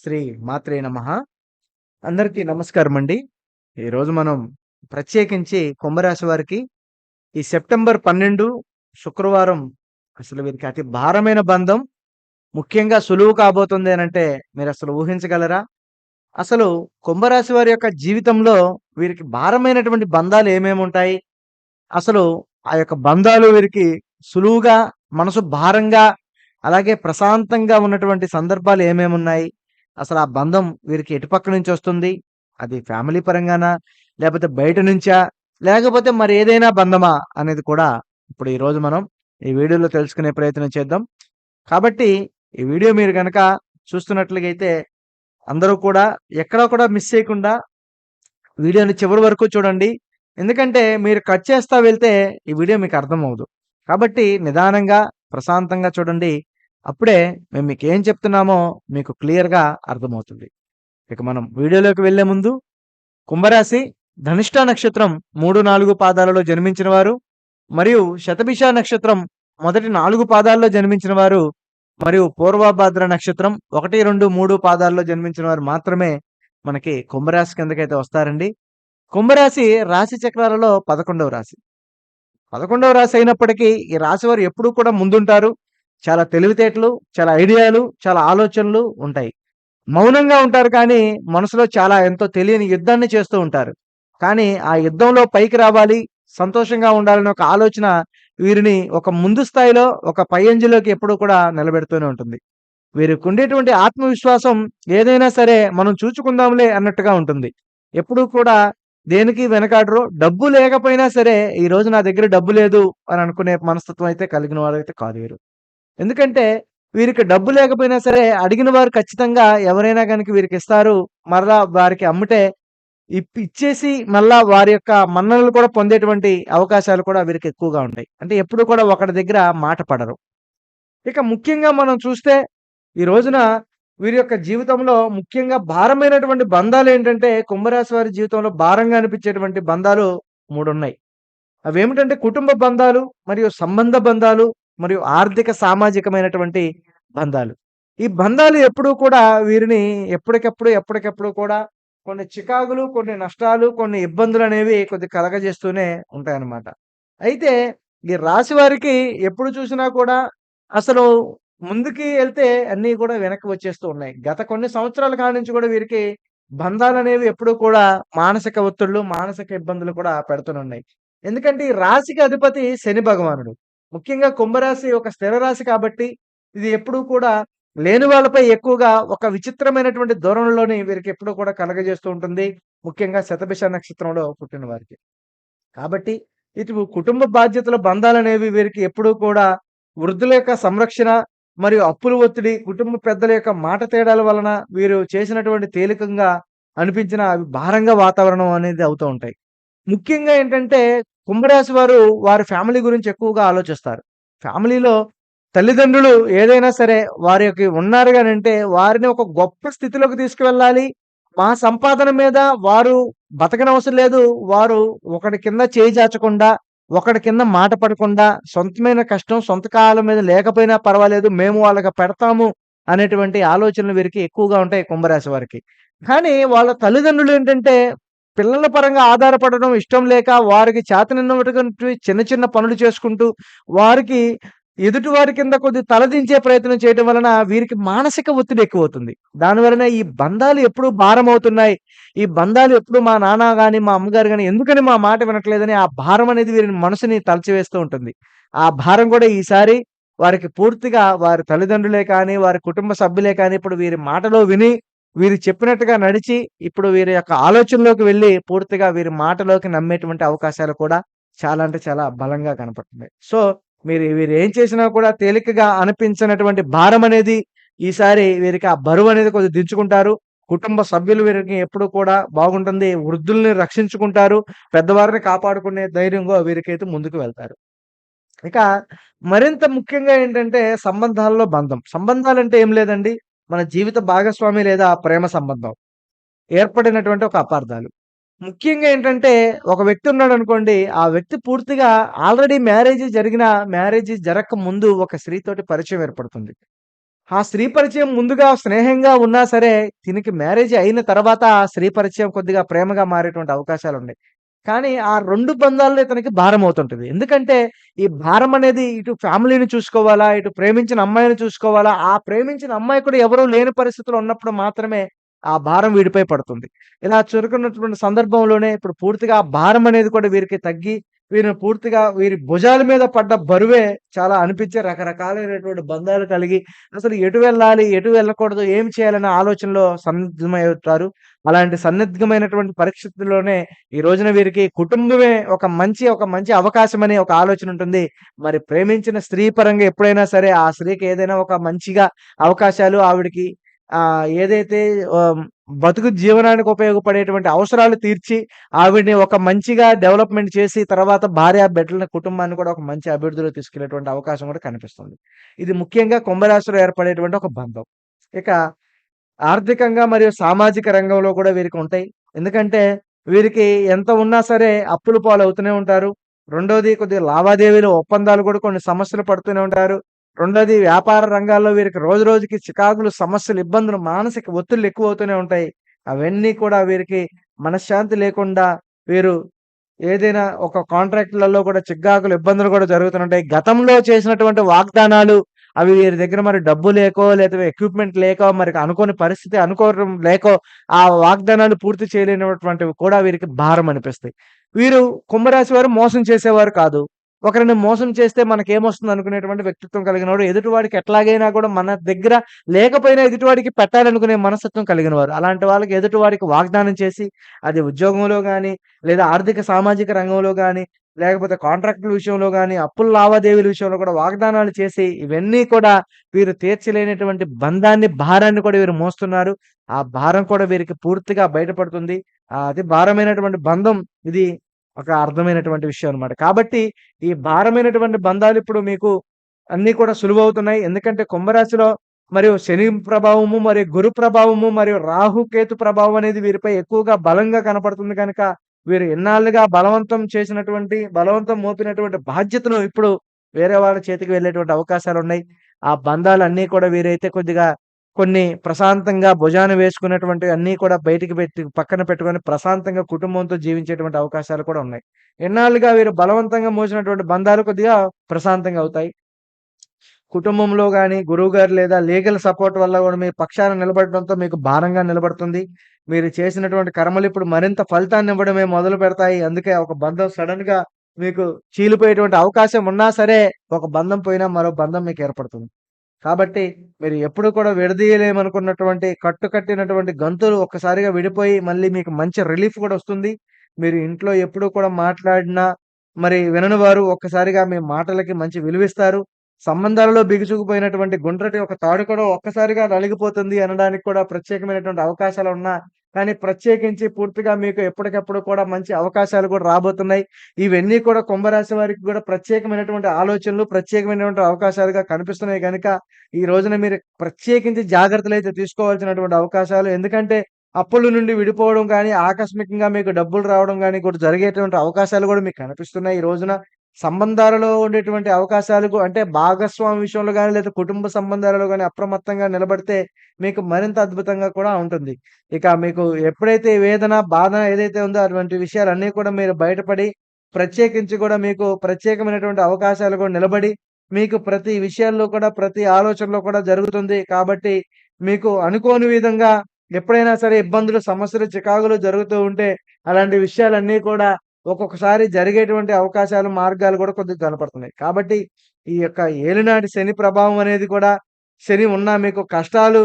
శ్రీ మాత్రే నమ అందరికీ నమస్కారం అండి. ఈరోజు మనం ప్రత్యేకించి కుంభరాశి వారికి ఈ సెప్టెంబర్ 12 శుక్రవారం అసలు వీరికి అతి భారమైన బంధం ముఖ్యంగా సులువు కాబోతుంది ఏనంటే మీరు అసలు ఊహించగలరా? అసలు కుంభరాశి వారి యొక్క జీవితంలో వీరికి భారమైనటువంటి బంధాలు ఏమేమి ఉంటాయి అసలు ఆ యొక్క బంధాలు వీరికి సులువుగా, మనసు భారంగా, అలాగే ప్రశాంతంగా ఉన్నటువంటి సందర్భాలు ఏమేమున్నాయి? అసలు ఆ బంధం వీరికి ఎటుపక్క నుంచి వస్తుంది అది ఫ్యామిలీ పరంగానా? లేకపోతే బయట నుంచా? లేకపోతే మరి ఏదైనా బంధమా? అనేది కూడా ఇప్పుడు ఈరోజు మనం ఈ వీడియోలో తెలుసుకునే ప్రయత్నం చేద్దాం. కాబట్టి ఈ వీడియో మీరు కనుక చూస్తున్నట్లయితే అందరూ కూడా ఎక్కడా కూడా మిస్ చేయకుండా వీడియోని చివరి వరకు చూడండి. ఎందుకంటే మీరు కట్ చేస్తా వెళ్తే ఈ వీడియో మీకు అర్థమవుదు కాబట్టి నిదానంగా, ప్రశాంతంగా చూడండి. అప్పుడే మేము మీకు ఏం చెప్తున్నామో మీకు క్లియర్‌గా అర్థమవుతుంది. ఇక మనం వీడియోలోకి వెళ్ళే ముందు కుంభరాశి ధనిష్ట నక్షత్రం 3, 4 పాదాలలో జన్మించిన వారు మరియు శతభిష నక్షత్రం మొదటి నాలుగు పాదాల్లో జన్మించిన వారు మరియు పూర్వభాద్ర నక్షత్రం 1, 2, 3 పాదాల్లో జన్మించిన వారు మాత్రమే మనకి కుంభరాశి కిందకైతే వస్తారండి. కుంభరాశి రాశి చక్రాలలో 11వ రాశి. 11వ రాశి అయినప్పటికీ ఈ రాశి వారు ఎప్పుడూ కూడా ముందుంటారు. చాలా తెలివితేటలు, చాలా ఐడియాలు, చాలా ఆలోచనలు ఉంటాయి. మౌనంగా ఉంటారు కానీ మనసులో చాలా ఎంతో తెలియని యుద్ధాన్ని చేస్తూ ఉంటారు. కానీ ఆ యుద్ధంలో పైకి రావాలి, సంతోషంగా ఉండాలనే ఒక ఆలోచన వీరిని ఒక ముందు స్థాయిలో, ఒక పై అంజులోకి ఎప్పుడూ కూడా నిలబెడుతూనే ఉంటుంది. వీరికుండేటువంటి ఆత్మవిశ్వాసం ఏదైనా సరే మనం చూచుకుందాంలే అన్నట్టుగా ఉంటుంది. ఎప్పుడూ కూడా దేనికి వెనకాడరు. డబ్బు లేకపోయినా సరే ఈరోజు నా దగ్గర డబ్బు లేదు అని అనుకునే మనస్తత్వం అయితే కలిగిన వారైతే కాదు వీరు. ఎందుకంటే వీరికి డబ్బు లేకపోయినా సరే అడిగిన వారు ఖచ్చితంగా ఎవరైనా గనుక వీరికిస్తారు. మరలా వారికి అమ్మితే ఇచ్చేసి మళ్ళా వారి యొక్క మన్ననలు కూడా పొందేటువంటి అవకాశాలు కూడా వీరికి ఎక్కువగా ఉంటాయి. అంటే ఎప్పుడు కూడా ఒకటి దగ్గర మాట పడరు. ఇక ముఖ్యంగా మనం చూస్తే ఈ రోజున వీరి యొక్క జీవితంలో ముఖ్యంగా భారమైనటువంటి బంధాలేంటంటే కుంభరాశి వారి జీవితంలో భారంగా అనిపించేటువంటి బంధాలు మూడు ఉన్నాయి. అవేమిటంటే కుటుంబ బంధాలు, మరియు సంబంధ బంధాలు, మరియు ఆర్థిక సామాజికమైనటువంటి బంధాలు. ఈ బంధాలు ఎప్పుడూ కూడా వీరిని ఎప్పటికప్పుడు, ఎప్పటికప్పుడు కూడా కొన్ని చికాకులు, కొన్ని నష్టాలు, కొన్ని ఇబ్బందులు అనేవి కొద్దిగా కలగజేస్తూనే ఉంటాయన్నమాట. అయితే ఈ రాశి వారికి ఎప్పుడు చూసినా కూడా అసలు ముందుకి వెళ్తే అన్నీ కూడా వెనక్కి వచ్చేస్తూ ఉన్నాయి. గత కొన్ని సంవత్సరాల కాడ్నుంచి కూడా వీరికి బంధాలు అనేవి ఎప్పుడూ కూడా మానసిక ఒత్తిడులు, మానసిక ఇబ్బందులు కూడా పెడుతూనున్నాయి. ఎందుకంటే ఈ రాశికి అధిపతి శని భగవానుడు. ముఖ్యంగా కుంభరాశి ఒక స్థిర రాశి కాబట్టి ఇది ఎప్పుడూ కూడా లేని వాళ్ళపై ఎక్కువగా ఒక విచిత్రమైనటువంటి ధోరణిలోని వీరికి ఎప్పుడూ కూడా కలగజేస్తూ ఉంటుంది. ముఖ్యంగా శతభిష నక్షత్రంలో పుట్టిన వారికి. కాబట్టి ఇటు కుటుంబ బాధ్యతల బంధాలు అనేవి వీరికి ఎప్పుడూ కూడా వృద్ధుల యొక్క సంరక్షణ మరియు అప్పుల ఒత్తిడి, కుటుంబ పెద్దల యొక్క మాట తేడాల వలన వీరు చేసినటువంటి తేలికంగా అనిపించిన అవి భారంగా వాతావరణం అనేది అవుతూ ఉంటాయి. ముఖ్యంగా ఏంటంటే కుంభరాశి వారు వారి ఫ్యామిలీ గురించి ఎక్కువగా ఆలోచిస్తారు. ఫ్యామిలీలో తల్లిదండ్రులు ఏదైనా సరే వారికి ఉన్నారు గానంటే వారిని ఒక గొప్ప స్థితిలోకి తీసుకువెళ్ళాలి. మా సంపాదన మీద వారు బతకనవసరం లేదు. వారు ఒకడి కింద చేయి చాచకుండా, ఒకడి కింద మాట పడకుండా, సొంతమైన కష్టం సొంత కాలం మీద లేకపోయినా పర్వాలేదు. మేము వాళ్ళకి పెడతాము అనేటువంటి ఆలోచనలు వీరికి ఎక్కువగా ఉంటాయి కుంభరాశి వారికి. కానీ వాళ్ళ తల్లిదండ్రులు ఏంటంటే పిల్లల పరంగా ఆధారపడడం ఇష్టం లేక వారికి చేతనైనటువంటి చిన్న చిన్న పనులు చేసుకుంటూ వారికి ఎదుటి వారి కింద కొద్దిగా తలదించే ప్రయత్నం చేయడం వలన వీరికి మానసిక ఒత్తిడి ఎక్కువవుతుంది. దానివలన ఈ బంధాలు ఎప్పుడు భారం అవుతున్నాయి ఈ బంధాలు ఎప్పుడు మా నాన్న కానీ మా అమ్మగారు కానీ ఎందుకని మా మాట వినట్లేదని ఆ భారం అనేది వీరి మనసుని తలచివేస్తూ ఉంటుంది. ఆ భారం కూడా ఈసారి వారికి పూర్తిగా వారి తల్లిదండ్రులే కానీ, వారి కుటుంబ సభ్యులే కానీ ఇప్పుడు వీరి మాటలో విని, వీరు చెప్పినట్టుగా నడిచి, ఇప్పుడు వీరి యొక్క ఆలోచనలోకి వెళ్ళి పూర్తిగా వీరి మాటలోకి నమ్మేటువంటి అవకాశాలు కూడా చాలా అంటే చాలా బలంగా కనపడుతుంది సో మీరు వీరు ఏం చేసినా కూడా తేలికగా అనిపించినటువంటి భారం అనేది ఈసారి వీరికి ఆ బరువు అనేది కొద్దిగా దించుకుంటారు. కుటుంబ సభ్యులు వీరికి ఎప్పుడు కూడా బాగుంటుంది. వృద్ధుల్ని రక్షించుకుంటారు. పెద్దవారిని కాపాడుకునే ధైర్యంగా వీరికైతే ముందుకు వెళ్తారు. ఇక మరింత ముఖ్యంగా ఏంటంటే సంబంధాల్లో బంధం. సంబంధాలు అంటే ఏం లేదండి. మన జీవిత భాగస్వామి లేదా ప్రేమ సంబంధం. ఏర్పడినటువంటి ఒక అపార్థాలు. ముఖ్యంగా ఏంటంటే ఒక వ్యక్తి ఉన్నాడనుకోండి. ఆ వ్యక్తి పూర్తిగా ఆల్రెడీ మ్యారేజ్ జరిగిన మ్యారేజ్ జరగక ముందు ఒక స్త్రీతోటి పరిచయం ఏర్పడుతుంది. ఆ స్త్రీ పరిచయం ముందుగా స్నేహంగా ఉన్నా సరే, దీనికి మ్యారేజ్ అయిన తర్వాత ఆ స్త్రీ పరిచయం కొద్దిగా ప్రేమగా మారేటువంటి అవకాశాలు ఉన్నాయి కానీ ఆ రెండు బంధాల్లో ఇతనికి అవుతుంటుంది ఎందుకంటే ఈ భారం అనేది ఇటు ఫ్యామిలీని చూసుకోవాలా, ఇటు ప్రేమించిన అమ్మాయిని చూసుకోవాలా, ఆ ప్రేమించిన అమ్మాయి కూడా ఎవరూ లేని పరిస్థితులు ఉన్నప్పుడు మాత్రమే ఆ భారం వీడిపై పడుతుంది. ఇలా చురుకున్నటువంటి సందర్భంలోనే ఇప్పుడు పూర్తిగా ఆ భారం అనేది కూడా వీరికి తగ్గి, వీరిని పూర్తిగా వీరి భుజాల మీద పడ్డ బరువే చాలా అనిపించే రకరకాలైనటువంటి బంధాలు కలిగి, అసలు ఎటు వెళ్ళాలి, ఎటు వెళ్ళకూడదు, ఏం చేయాలనే ఆలోచనలో సన్నద్ధమవుతారు. అలాంటి సన్నద్ధమైనటువంటి పరిస్థితుల్లోనే ఈ రోజున వీరికి కుటుంబమే ఒక మంచి ఒక మంచి అవకాశమని ఒక ఆలోచన ఉంటుంది. మరి ప్రేమించిన స్త్రీ పరంగా ఎప్పుడైనా సరే ఆ స్త్రీకి ఏదైనా ఒక మంచిగా అవకాశాలు ఆవిడకి ఆ ఏదైతే బతుకు జీవనానికి ఉపయోగపడేటువంటి అవసరాలు తీర్చి, ఆవిడని ఒక మంచిగా డెవలప్‌మెంట్ చేసి తర్వాత భార్య, బిడ్డలని, కుటుంబాన్ని కూడా ఒక మంచి అభివృద్ధిలో తీసుకెళ్ళేటువంటి అవకాశం కూడా కనిపిస్తుంది. ఇది ముఖ్యంగా కుంభరాశిలో ఏర్పడేటువంటి ఒక బంధం. ఇక ఆర్థికంగా మరియు సామాజిక రంగంలో కూడా వీరికి ఉంటాయి. ఎందుకంటే వీరికి ఎంత ఉన్నా సరే అప్పుల పాలవుతూనే ఉంటారు. రెండోది కొద్దిగా లావాదేవీలు, ఒప్పందాలు కూడా కొన్ని సమస్యలు పడుతూనే ఉంటారు. రెండోది వ్యాపార రంగాల్లో వీరికి రోజు రోజుకి చికాకులు, సమస్యలు, ఇబ్బందులు, మానసిక ఒత్తిళ్ళు ఎక్కువవుతూనే ఉంటాయి. అవన్నీ కూడా వీరికి మనశ్శాంతి లేకుండా వీరు ఏదైనా ఒక కాంట్రాక్ట్‌లలో కూడా చికాకులు, ఇబ్బందులు కూడా జరుగుతుంటాయి. గతంలో చేసినటువంటి వాగ్దానాలు అవి వీరి దగ్గర మరి డబ్బు లేకో, లేదా ఎక్విప్‌మెంట్ లేకో, మరి అనుకోని పరిస్థితి అనుకోవడం లేకో, ఆ వాగ్దానాలు పూర్తి చేయలేనటువంటివి కూడా వీరికి భారం అనిపిస్తాయి. వీరు కుంభరాశి వారు మోసం చేసేవారు కాదు. ఒకరిని మోసం చేస్తే మనకేమొస్తుంది అనుకునేటువంటి వ్యక్తిత్వం కలిగినవాడు. ఎదుటివాడికి ఎట్లాగైనా కూడా మన దగ్గర లేకపోయినా ఎదుటివాడికి పెట్టాలనుకునే మనస్తత్వం కలిగినవారు. అలాంటి వాళ్ళకి ఎదుటివాడికి వాగ్దానం చేసి, అది ఉద్యోగంలో కానీ లేదా ఆర్థిక, సామాజిక రంగంలో కానీ లేకపోతే కాంట్రాక్టుల విషయంలో కానీ అప్పుల లావాదేవీల విషయంలో కూడా వాగ్దానాలు చేసి, ఇవన్నీ కూడా వీరు తీర్చలేనటువంటి బంధాన్ని, భారాన్ని కూడా వీరు మోస్తున్నారు. ఆ భారం కూడా వీరికి పూర్తిగా బయటపడుతుంది. అది భారమైనటువంటి బంధం ఇది ఒక అర్థమైనటువంటి విషయం అన్నమాట. కాబట్టి ఈ భారమైనటువంటి బంధాలు ఇప్పుడు మీకు అన్నీ కూడా సులువవుతున్నాయి. ఎందుకంటే కుంభరాశిలో మరియు శని ప్రభావము, మరియు గురు ప్రభావము, మరియు రాహుకేతు ప్రభావం అనేది వీరిపై ఎక్కువగా బలంగా కనపడుతుంది కనుక, వీరు ఎన్నాళ్ళుగా బలవంతం చేసినటువంటి, బలవంతం మోపినటువంటి బాధ్యతను ఇప్పుడు వేరే వాళ్ళ చేతికి వెళ్ళేటువంటి అవకాశాలు ఉన్నాయి ఆ బంధాలన్నీ కూడా వీరైతే కొద్దిగా కొన్ని ప్రశాంతంగా భుజాన వేసుకున్నటువంటి అన్నీ కూడా బయటికి పెట్టి పక్కన పెట్టుకొని ప్రశాంతంగా కుటుంబంతో జీవించేటువంటి అవకాశాలు కూడా ఉన్నాయి. ఎన్నాళ్ళుగా వీరు బలవంతంగా మోసినటువంటి బంధాలు కొద్దిగా ప్రశాంతంగా అవుతాయి. కుటుంబంలో కానీ గురువు గారు లేదా లీగల్ సపోర్ట్ వల్ల కూడా మీ పక్షాన నిలబడడంతో మీకు భారంగా నిలబడుతుంది. మీరు చేసినటువంటి కర్మలు ఇప్పుడు మరింత ఫలితాన్ని ఇవ్వడమే మొదలు పెడతాయి. అందుకే ఒక బంధం సడన్గా మీకు చీలిపోయేటువంటి అవకాశం ఉన్నా సరే, ఒక బంధం పోయినా మరో బంధం మీకు ఏర్పడుతుంది. కాబట్టి మీరు ఎప్పుడు కూడా విడదీయలేమనుకున్నటువంటి కట్టుకట్టినటువంటి గంతులు ఒక్కసారిగా విడిపోయి మళ్ళీ మీకు మంచి రిలీఫ్ కూడా వస్తుంది. మీరు ఇంట్లో ఎప్పుడు కూడా మాట్లాడినా మరి వినని వారు ఒక్కసారిగా మీ మాటలకి మంచి విలువిస్తారు. సంబంధాలలో బిగుచుకుపోయినటువంటి గుండ్రటి ఒక తాడు కూడా ఒక్కసారిగా నలిగిపోతుంది అనడానికి కూడా ప్రత్యేకమైనటువంటి అవకాశాలు ఉన్నా కానీ ప్రత్యేకించి పూర్తిగా మీకు ఎప్పటికప్పుడు కూడా మంచి అవకాశాలు కూడా రాబోతున్నాయి. ఇవన్నీ కూడా కుంభరాశి వారికి కూడా ప్రత్యేకమైనటువంటి ఆలోచనలు, ప్రత్యేకమైనటువంటి అవకాశాలుగా కనిపిస్తున్నాయి కనుక ఈ రోజున మీరు ప్రత్యేకించి జాగ్రత్తలు అయితే తీసుకోవాల్సినటువంటి అవకాశాలు ఎందుకంటే అప్పుల నుండి విడిపోవడం కానీ ఆకస్మికంగా మీకు డబ్బులు రావడం కానీ కూడా జరిగేటువంటి అవకాశాలు కూడా మీకు కనిపిస్తున్నాయి ఈ రోజున. సంబంధాలలో ఉండేటువంటి అవకాశాలకు అంటే భాగస్వామి విషయంలో కానీ లేదా కుటుంబ సంబంధాలలో కానీ అప్రమత్తంగా నిలబడితే మీకు మరింత అద్భుతంగా కూడా ఉంటుంది. ఇక మీకు ఎప్పుడైతే వేదన, బాధన ఏదైతే ఉందో అటువంటి విషయాలన్నీ కూడా మీరు బయటపడి, ప్రత్యేకించి కూడా మీకు ప్రత్యేకమైనటువంటి అవకాశాలు కూడా నిలబడి, మీకు ప్రతి విషయాల్లో కూడా, ప్రతి ఆలోచనలో కూడా జరుగుతుంది. కాబట్టి మీకు అనుకోని విధంగా ఎప్పుడైనా సరే ఇబ్బందులు, సమస్యలు, చికాకులు జరుగుతూ ఉంటే అలాంటి విషయాలన్నీ కూడా ఒక్కొక్కసారి జరిగేటువంటి అవకాశాలు, మార్గాలు కూడా కొద్దిగా కనపడుతున్నాయి. కాబట్టి ఈ యొక్క ఏలినాటి శని ప్రభావం అనేది కూడా శని ఉన్నా మీకు కష్టాలు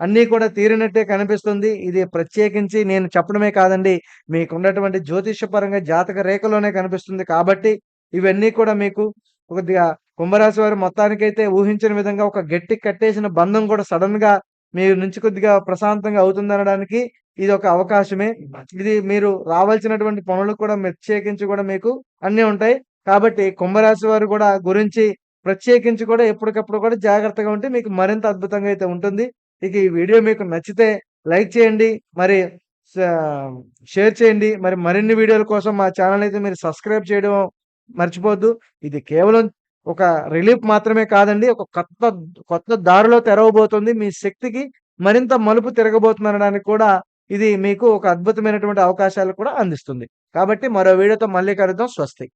అన్నీ కూడా తీరినట్టే కనిపిస్తుంది. ఇది ప్రత్యేకించి నేను చెప్పడమే కాదండి. మీకున్నటువంటి జ్యోతిష్యపరంగా జాతక రేఖలోనే కనిపిస్తుంది. కాబట్టి ఇవన్నీ కూడా మీకు కొద్దిగా కుంభరాశి వారు మొత్తానికైతే ఊహించిన విధంగా ఒక గట్టి కట్టేసిన బంధం కూడా సడన్గా మీ నుంచి కొద్దిగా ప్రశాంతంగా అవుతుందనడానికి ఇది ఒక అవకాశమే. ఇది మీరు రావాల్సినటువంటి పనులు కూడా ప్రత్యేకించి కూడా మీకు అన్నీ ఉంటాయి. కాబట్టి కుంభరాశి వారు కూడా గురించి ప్రత్యేకించి కూడా ఎప్పటికప్పుడు కూడా జాగ్రత్తగా ఉంటే మీకు మరింత అద్భుతంగా అయితే ఉంటుంది. ఇక ఈ వీడియో మీకు నచ్చితే లైక్ చేయండి. మరి షేర్ చేయండి. మరి మరిన్ని వీడియోల కోసం మా ఛానల్ అయితే మీరు సబ్స్క్రైబ్ చేయడం మర్చిపోద్దు ఇది కేవలం ఒక రిలీఫ్ మాత్రమే కాదండి. ఒక కొత్త కొత్త దారిలో తెరవబోతుంది. మీ శక్తికి మరింత మలుపు తిరగబోతుందనడానికి కూడా ఇది మీకు ఒక అద్భుతమైనటువంటి అవకాశాలు కూడా అందిస్తుంది. కాబట్టి మరో వీడియోతో మళ్ళీ కలుద్దాం. స్వస్తి.